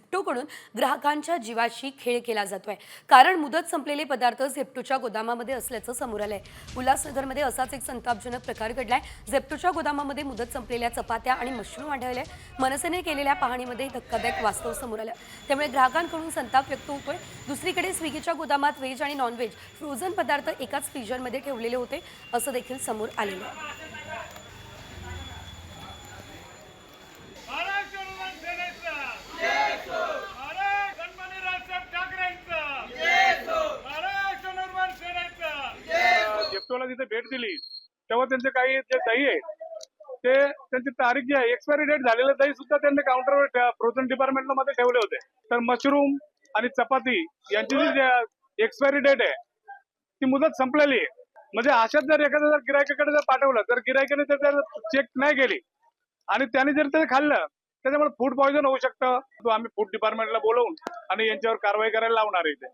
झेप्टोकडून ग्राहकांच्या जीवाशी खेळ केला जातोय. कारण मुदत संपलेले पदार्थ झेप्टोच्या गोदामामध्ये असल्याचं समोर आलंय. उल्हासनगरमध्ये असाच एक संतापजनक प्रकार घडलाय. झेप्टोच्या गोदामामध्ये मुदत संपलेल्या चपात्या आणि मशरूम आढळले. मनसेने केलेल्या पाहणीमध्ये धक्कादायक वास्तव समोर आलं. त्यामुळे ग्राहकांकडून संताप व्यक्त होतोय. दुसरीकडे स्विगीच्या गोदामात व्हेज आणि नॉनव्हेज फ्रोझन पदार्थ एकाच फ्रीजरमध्ये ठेवलेले होते असं देखील समोर आलेलं सेनेचा तिथे भेट दिली. तेव्हा त्यांचे काही जे दही आहे ते त्यांची तारीख जी आहे एक्सपायरी डेट झालेलं दही सुद्धा त्यांनी काउंटरवर फ्रोझन डिपार्टमेंटमध्ये ठेवले होते. तर मशरूम आणि चपाती यांची जी एक्सपायरी डेट आहे ती मुदत संपलेली आहे. म्हणजे अशाच जर एखाद्या जर गिरायकाकडे जर पाठवलं तर गिरायकाने जर चेक नाही केली. आणि त्याने जर ते खाल्लं त्याच्यामुळे फूड पॉइझन होऊ शकतं. तो आम्ही फूड डिपार्टमेंटला बोलवून आणि यांच्यावर कारवाई करायला लावणार आहे इथे.